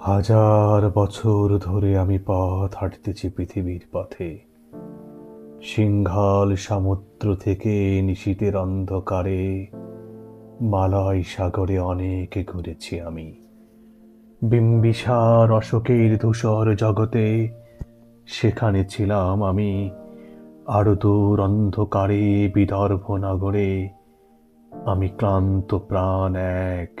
হাজার বছর ধরে আমি পথ হাঁটতেছি পৃথিবীর পথে। সিংহাল সমুদ্র থেকে নিশীতের অন্ধকারে, মালয় সাগরে অনেক ঘুরেছি আমি। বিম্বিসার অশোকের ধূসর জগতে, সেখানে ছিলাম আমি। আরও দূর অন্ধকারে, বিদর্ভ নগরে, আমি ক্লান্ত প্রাণ এক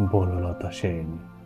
বনলতা সেন।